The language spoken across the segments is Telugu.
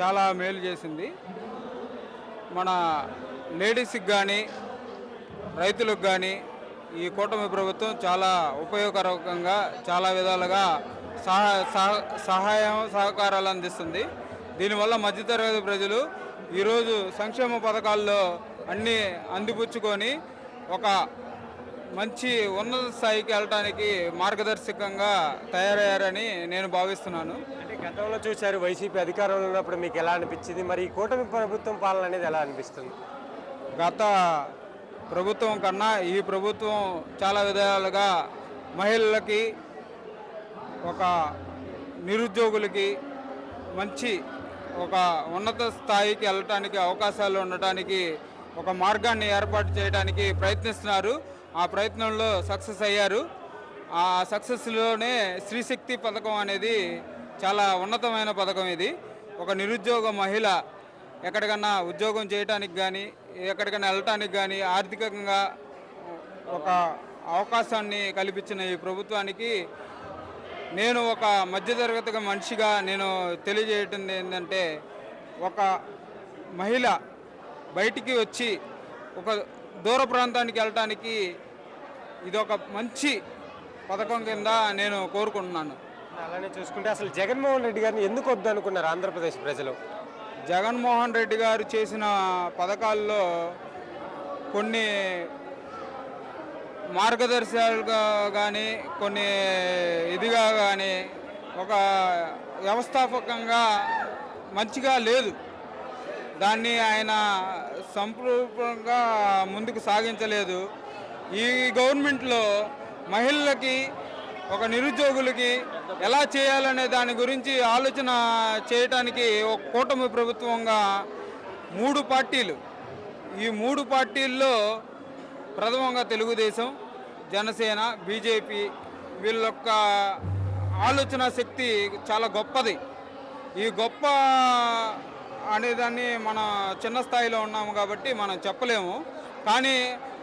చాలా మేలు చేసింది. మన లేడీస్కి కానీ రైతులకు కానీ ఈ కూటమి ప్రభుత్వం చాలా ఉపయోగకరంగా చాలా విధాలుగా సహా సహ- సహాయం సహకారాలు అందిస్తుంది. దీనివల్ల మధ్యతరగతి ప్రజలు ఈరోజు సంక్షేమ పథకాల్లో అన్నీ అందిపుచ్చుకొని ఒక మంచి ఉన్నత స్థాయికి వెళ్ళటానికి మార్గదర్శకంగా తయారయ్యారని నేను భావిస్తున్నాను. గతంలో చూశారు వైసీపీ అధికారంలో ఉన్నప్పుడు మీకు ఎలా అనిపించింది? మరి ఈ కూటమి ప్రభుత్వం పాలన అనేది ఎలా అనిపిస్తుంది? గత ప్రభుత్వం కన్నా ఈ ప్రభుత్వం చాలా విధాలుగా మహిళలకి ఒక నిరుద్యోగులకి మంచి ఒక ఉన్నత స్థాయికి వెళ్ళటానికి అవకాశాలు ఉండటానికి ఒక మార్గాన్ని ఏర్పాటు చేయడానికి ప్రయత్నిస్తున్నారు. ఆ ప్రయత్నంలో సక్సెస్ అయ్యారు. ఆ సక్సెస్లోనే స్త్రీశక్తి పథకం అనేది చాలా ఉన్నతమైన పథకం ఇది. ఒక నిరుద్యోగ మహిళ ఎక్కడికన్నా ఉద్యోగం చేయటానికి కానీ ఎక్కడికైనా వెళ్ళటానికి కానీ ఆర్థికంగా ఒక అవకాశాన్ని కల్పించిన ఈ ప్రభుత్వానికి నేను ఒక మధ్యతరగతి మనిషిగా నేను తెలియజేయటం ఏంటంటే ఒక మహిళ బయటికి వచ్చి ఒక దూర ప్రాంతానికి వెళ్ళటానికి ఇది ఒక మంచి పథకం కింద నేను కోరుకుంటున్నాను. అలానే చూసుకుంటే అసలు జగన్మోహన్ రెడ్డి గారిని ఎందుకు వద్దు అనుకున్నారు ఆంధ్రప్రదేశ్ ప్రజలు? జగన్మోహన్ రెడ్డి గారు చేసిన పథకాల్లో కొన్ని మార్గదర్శకాలుగా కానీ కొన్ని ఇదిగా కానీ ఒక వ్యవస్థాపకంగా మంచిగా లేదు. దాన్ని ఆయన సంపూర్ణంగా ముందుకు సాగించలేదు. ఈ గవర్నమెంట్లో మహిళలకి ఒక నిరుద్యోగులకి ఎలా చేయాలనే దాని గురించి ఆలోచన చేయటానికి ఒక కూటమి ప్రభుత్వంగా మూడు పార్టీలు. ఈ మూడు పార్టీల్లో ప్రథమంగా తెలుగుదేశం జనసేన బీజేపీ వీళ్ళ యొక్క ఆలోచన శక్తి చాలా గొప్పది. ఈ గొప్ప అనేదాన్ని మన చిన్న స్థాయిలో ఉన్నాము కాబట్టి మనం చెప్పలేము. కానీ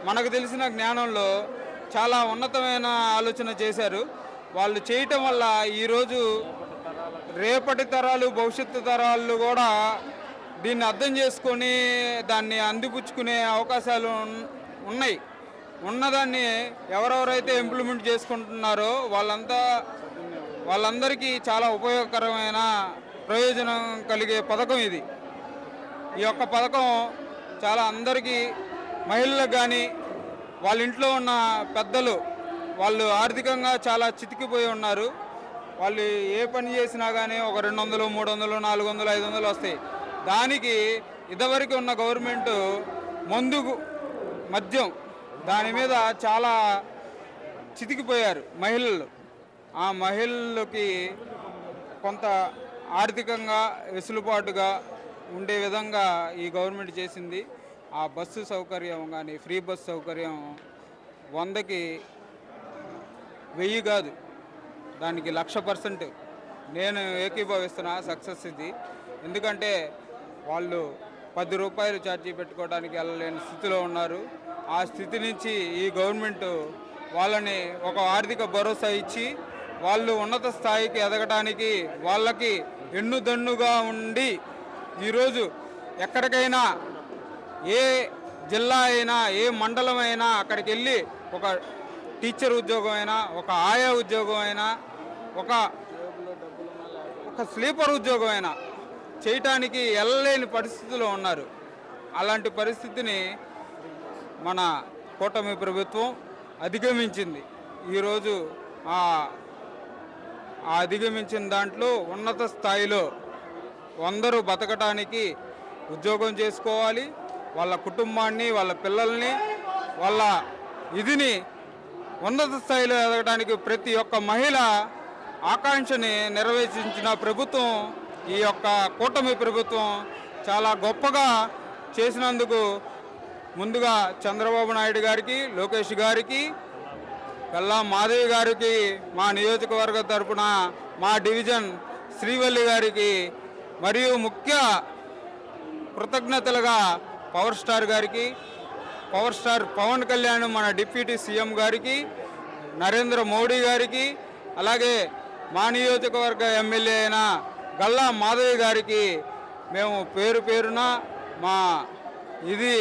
మనకు తెలిసిన జ్ఞానంలో చాలా ఉన్నతమైన ఆలోచన చేశారు. వాళ్ళు చేయటం వల్ల ఈరోజు రేపటి తరాలు భవిష్యత్తు తరాలు కూడా దీన్ని అర్థం చేసుకొని దాన్ని అందిపుచ్చుకునే అవకాశాలు ఉన్నాయి. ఉన్నదాన్ని ఎవరెవరైతే ఇంప్లిమెంట్ చేసుకుంటున్నారో వాళ్ళంతా వాళ్ళందరికీ చాలా ఉపయోగకరమైన ప్రయోజనం కలిగే పథకం ఇది. ఈ యొక్క పథకం చాలా అందరికీ మహిళలకు కానీ వాళ్ళ ఇంట్లో ఉన్న పెద్దలు వాళ్ళు ఆర్థికంగా చాలా చితికిపోయి ఉన్నారు. వాళ్ళు ఏ పని చేసినా కానీ ఒక రెండు వందలు మూడు వందలు నాలుగు వందలు ఐదు వందలు వస్తాయి. దానికి ఇదివరకు ఉన్న గవర్నమెంట్ ముందుకు మద్యం దాని మీద చాలా చితికిపోయారు మహిళలు. ఆ మహిళలకి కొంత ఆర్థికంగా వెసులుబాటుగా ఉండే విధంగా ఈ గవర్నమెంట్ చేసింది. ఆ బస్సు సౌకర్యం కానీ ఫ్రీ బస్సు సౌకర్యం వందకి వెయ్యి కాదు. దానికి లక్ష పర్సెంట్ నేను ఏకీభవిస్తున్న సక్సెస్ ఇది. ఎందుకంటే వాళ్ళు పది రూపాయలు ఛార్జీ పెట్టుకోవడానికి వెళ్ళలేని స్థితిలో ఉన్నారు. ఆ స్థితి నుంచి ఈ గవర్నమెంట్ వాళ్ళని ఒక ఆర్థిక భరోసా ఇచ్చి వాళ్ళు ఉన్నత స్థాయికి ఎదగడానికి వాళ్ళకి ఎన్నుదన్నుగా ఉండి ఈరోజు ఎక్కడికైనా ఏ జిల్లా అయినా ఏ మండలం అయినా అక్కడికి వెళ్ళి ఒక టీచర్ ఉద్యోగం అయినా ఒక ఆయా ఉద్యోగం అయినా ఒక ఒక స్లీపర్ ఉద్యోగం అయినా చేయటానికి వెళ్ళలేని పరిస్థితిలో ఉన్నారు. అలాంటి పరిస్థితిని మన కూటమి ప్రభుత్వం అధిగమించింది. ఈరోజు ఆ ఆ అధిగమించిన దాంట్లో ఉన్నత స్థాయిలో అందరూ బతకటానికి ఉద్యోగం చేసుకోవాలి. వాళ్ళ కుటుంబాన్ని వాళ్ళ పిల్లల్ని వాళ్ళ ఇదిని ఉన్నత స్థాయిలో ఎదగడానికి ప్రతి ఒక్క మహిళ ఆకాంక్షని నెరవేర్చిన ప్రభుత్వం ఈ యొక్క కూటమి ప్రభుత్వం చాలా గొప్పగా చేసినందుకు ముందుగా చంద్రబాబు నాయుడు గారికి లోకేష్ గారికి గల్లా మాధవి గారికి మా నియోజకవర్గ తరపున మా డివిజన్ శ్రీవల్లి గారికి మరియు ముఖ్య కృతజ్ఞతలుగా పవర్ స్టార్ గారికి పవర్ స్టార్ పవన్ కళ్యాణ్ మన డిప్యూటీ సీఎం గారికి నరేంద్ర మోడీ గారికి అలాగే మా నియోజకవర్గ ఎమ్మెల్యే అయిన గల్లా మాధవి గారికి మేము పేరు పేరున మా ఇది